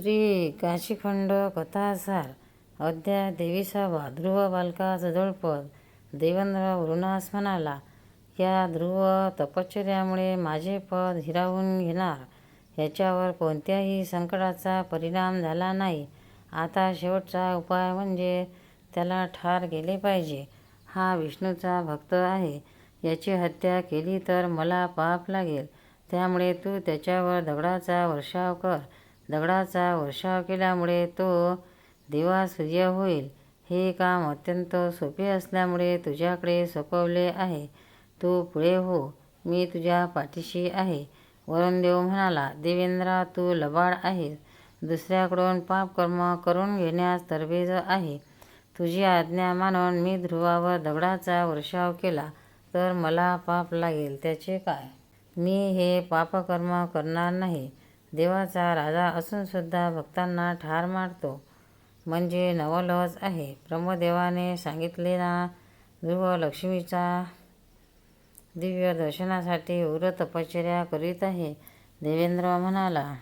श्री काशीखंड कथासार अध्याय देवीसावा ध्रुव बालकाचं जळपद देवेंद्र वृणास म्हणाला या ध्रुव तपश्चर्यामुळे माझे पद हिरावून घेणार. याच्यावर कोणत्याही संकटाचा परिणाम झाला नाही. आता शेवटचा उपाय म्हणजे त्याला ठार केले पाहिजे. हा विष्णूचा भक्त आहे. याची हत्या केली तर मला पाप लागेल. त्यामुळे तू त्याच्यावर दगडाचा वर्षाव कर. दगडाचा वर्षाव केल्यामुळे तो दिवा सूर्य होईल. हे काम अत्यंत सोपे असल्यामुळे तुझ्याकडे सोपवले आहे. तू पुढे हो मी तुझ्या पाठीशी आहे. वरुणदेव म्हणाला देवेंद्रा तू लबाड आहेस. दुसऱ्याकडून पापकर्म करून घेण्यास तरबेज आहे. तुझी आज्ञा मानून मी ध्रुवावर दगडाचा वर्षाव केला तर मला पाप लागेल. त्याचे काय? मी हे पापकर्म करणार नाही. देवाचा राजा असूनसुद्धा भक्तांना ठार मारतो. म्हणजे नवलच आहे. ब्रह्मदेवाने सांगितलेला ध्रुव लक्ष्मीचा दिव्य दर्शनासाठी उग्र तपश्चर्या करीत आहे. देवेंद्र म्हणाला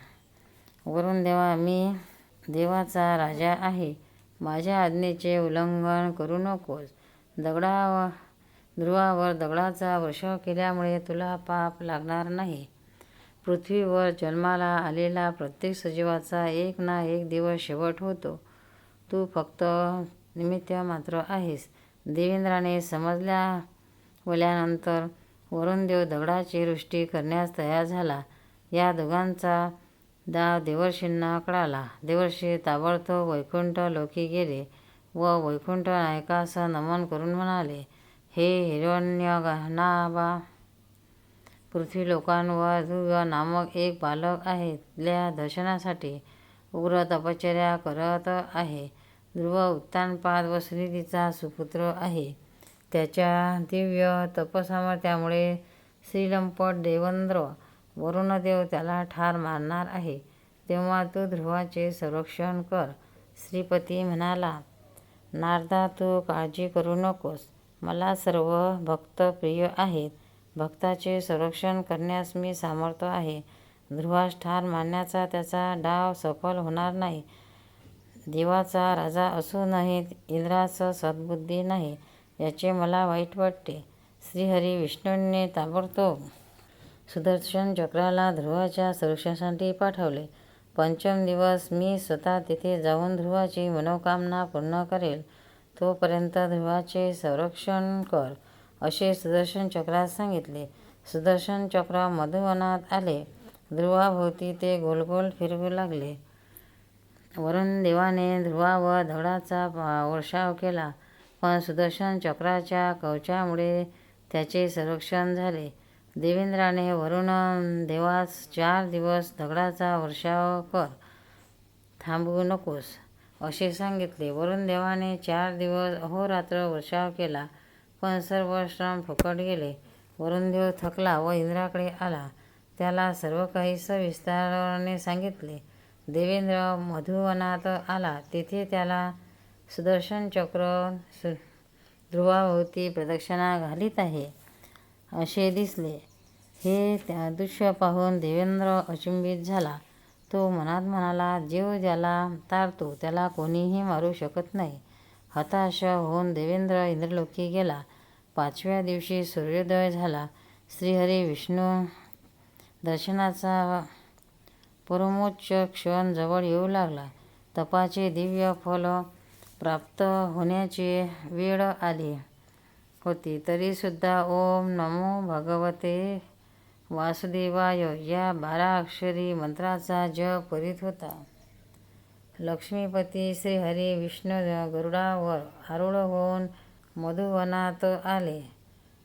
वरून देवा मी देवाचा राजा आहे. माझ्या आज्ञेचे उल्लंघन करू नकोस. दगडा ध्रुवावर दगडाचा वर्षाव केल्यामुळे तुला पाप लागणार नाही. पृथ्वीवर जन्माला आलेला प्रत्येक सजीवाचा एक ना एक दिवस शेवट होतो. तू फक्त निमित्त मात्र आहेस. देवेंद्राने समजल्या वल्यानंतर वरुणदेव दगडाची वृष्टी करण्यास तयार झाला. या दोघांचा दाव देवर्षींना कळाला. देवर्षी ताबडतोब वैकुंठ लोकी गेले व वैकुंठ नायकास नमन करून म्हणाले हे पृथ्वी पृथ्वीलोकांवर ध्रुव नामक एक बालक आहे. तिथल्या दर्शनासाठी उग्र तपश्चर्या करत आहे. ध्रुव उत्तानपाद व सुनीतीचा सुपुत्र आहे. त्याच्या दिव्य तपसामर्थ्यामुळे श्रीलंपट देवेंद्र वरुणदेव त्याला ठार मारणार आहे. तेव्हा तू ध्रुवाचे संरक्षण कर. श्रीपती म्हणाला नारदा तू काळजी करू नकोस. मला सर्व भक्त प्रिय आहेत. भक्ताचे संरक्षण करण्यास मी समर्थ आहे. ध्रुवास ठार मारण्याचा त्याचा डाव सफल होणार नाही. देवाचा राजा असूनही इंद्रास सद्बुद्धी नाही याचे मला वाईट वाटते. श्रीहरी विष्णूंनी ताबडतोब सुदर्शन चक्राला ध्रुवाच्या संरक्षणासाठी पाठवले. पंचम दिवस मी स्वतः तिथे जाऊन ध्रुवाची मनोकामना पूर्ण करेल. तोपर्यंत ध्रुवाचे संरक्षण कर. असे सुदर्शन चक्रास सांगितले. सुदर्शन चक्र मधुवनात आले. ध्रुवाभोवती ते गोलगोल फिरवू लागले. वरुणदेवाने ध्रुवावर दगडाचा वर्षाव केला. पण सुदर्शन चक्राच्या कवचामुळे त्याचे संरक्षण झाले. देवेंद्राने वरुण देवास चार दिवस दगडाचा वर्षाव कर थांबवू नकोस असे सांगितले. वरुण देवाने चार दिवस अहोरात्र वर्षाव केला. पण सर्व श्रम फुकट गेले. वरुणदेव थकला व इंद्राकडे आला. त्याला सर्व काही सविस्ताराने सांगितले. देवेंद्र मधुवनात आला. तेथे त्याला सुदर्शन चक्र सु ध्रुवाभोवती प्रदक्षिणा घालीत आहे असे दिसले. हे त्या दृश्य पाहून देवेंद्र अचंबित झाला. तो मनात म्हणाला जीव ज्याला तारतो त्याला कोणीही मारू शकत नाही. हताश होऊन देवेंद्र इंद्रलोकी गेला. पाचव्या दिवशी सूर्योदय झाला. श्रीहरी विष्णू दर्शनाचा परमोच्च क्षण जवळ येऊ लागला. तपाचे दिव्य फल प्राप्त होण्याची वेळ आली होती. तरीसुद्धा ओम नमो भगवते वासुदेवाय. या बारा अक्षरी मंत्राचा जप करीत होता. लक्ष्मीपती श्रीहरी विष्णू गरुडावर आरूढ होऊन मधुवनात आले.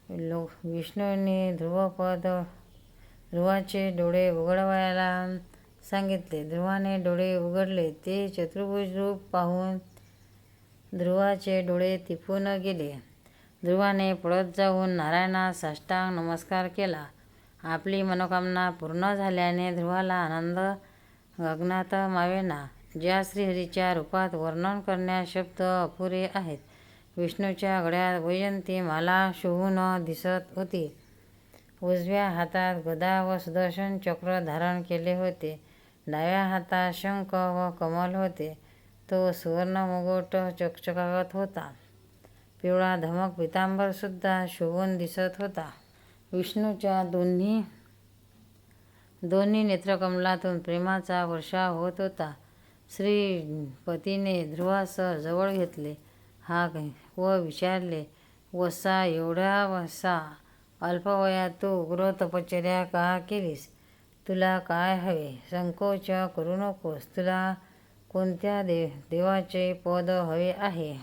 लो विष्णूंनी ध्रुवपद ध्रुवाचे डोळे उघडवायला सांगितले. ध्रुवाने डोळे उघडले. ते चतुर्भुज रूप पाहून ध्रुवाचे डोळे तिपून गेले. ध्रुवाने पळत जाऊन नारायणास साष्टांग नमस्कार केला. आपली मनोकामना पूर्ण झाल्याने ध्रुवाला आनंद गगनात मावेना. ज्या श्रीहरीच्या रूपात वर्णन करण्यास शब्द अपुरे आहेत. विष्णूच्या गळ्यात वैजंती माला शोभून दिसत होती. उजव्या हातात गदा व सुदर्शन चक्र धारण केले होते. डाव्या हातात शंख व कमल होते. तो सुवर्ण मुगोट चकचकावत होता. पिवळा धमक पितांबरसुद्धा शोभून दिसत होता. विष्णूच्या दोन्ही दोन्ही नेत्रकमलातून प्रेमाचा वर्षा होत होता. श्री पतीने ध्रुवासह जवळ घेतले. हाक व विचारले वसा एवढ्या वसा अल्पवयात तू उग्र तपश्चर्या का केलीस? तुला काय हवे? संकोच करू नकोस. तुला कोणत्या दे देवाचे पद हवे आहे?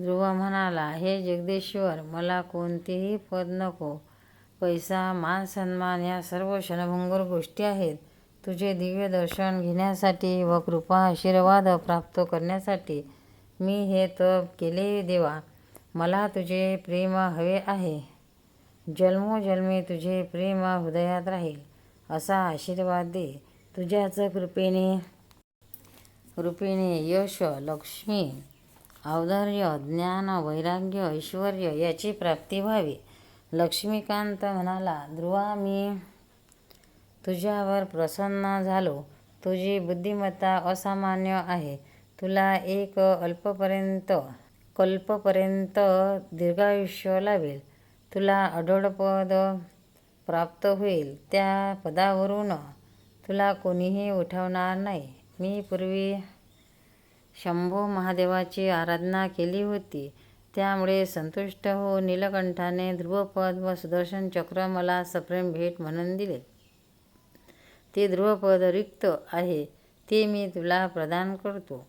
ध्रुव म्हणाला हे जगदीश्वर मला कोणतेही पद नको. पैसा मान सन्मान या सर्व क्षणभंगूर गोष्टी आहेत. तुझे दिव्य दर्शन घेण्यासाठी व कृपा आशीर्वाद प्राप्त करण्यासाठी मी हे तप केले देवा. मला तुझे प्रेम हवे आहे. जन्मोजन्मी तुझे प्रेम हृदयात राहील. असा आशीर्वाद दे. तुझ्याच कृपेने. कृपेने यश लक्ष्मी. औदार्य ज्ञान वैराग्य ऐश्वर याची प्राप्ती व्हावी. लक्ष्मीकांत म्हणाला ध्रुवा मी तुझ्यावर प्रसन्न झालो. तुझी बुद्धिमत्ता असामान्य आहे. तुला एक अल्पपर्यंत कल्पपर्यंत दीर्घायुष्य लाभेल. तुला अढळ पद प्राप्त होईल. त्या पदावरून तुला कोणीही उठवणार नाही. मी पूर्वी शंभो महादेवाची आराधना केली होती. त्यामुळे संतुष्ट हो नीलकंठाने ध्रुवपद व सुदर्शन चक्र मला सप्रेम भेट म्हणून दिले. ते ध्रुवपद रिक्त आहे ते मी तुला प्रदान करतो.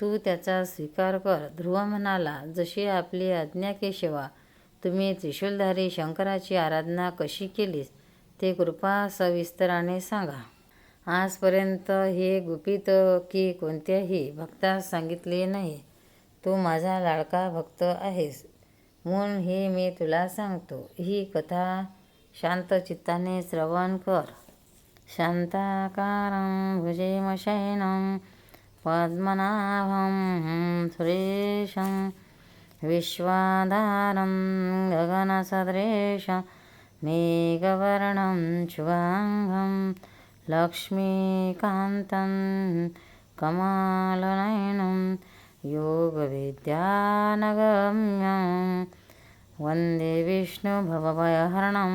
तू त्याचा स्वीकार कर. ध्रुव म्हणाला जशी आपली आज्ञा केशवा तुम्ही त्रिशूलधारी शंकराची आराधना कशी केलीस ते कृपा सविस्तराने सांगा. आजपर्यंत हे गुपित की कोणत्याही भक्तास सांगितले नाही. तू माझा लाडका भक्त आहेस म्हणून हे मी तुला सांगतो. ही कथा शांत चित्ताने श्रवण कर. शांताकारं भुजगशयनं पद्मनाभं सुरेशं विश्वाधारं गगनसदृशं मेघवर्णं शुभाङ्गं लक्ष्मीकान्तं कमलनयनं योगविद्यानगम्यं वन्दे विष्णुभवभयहरणं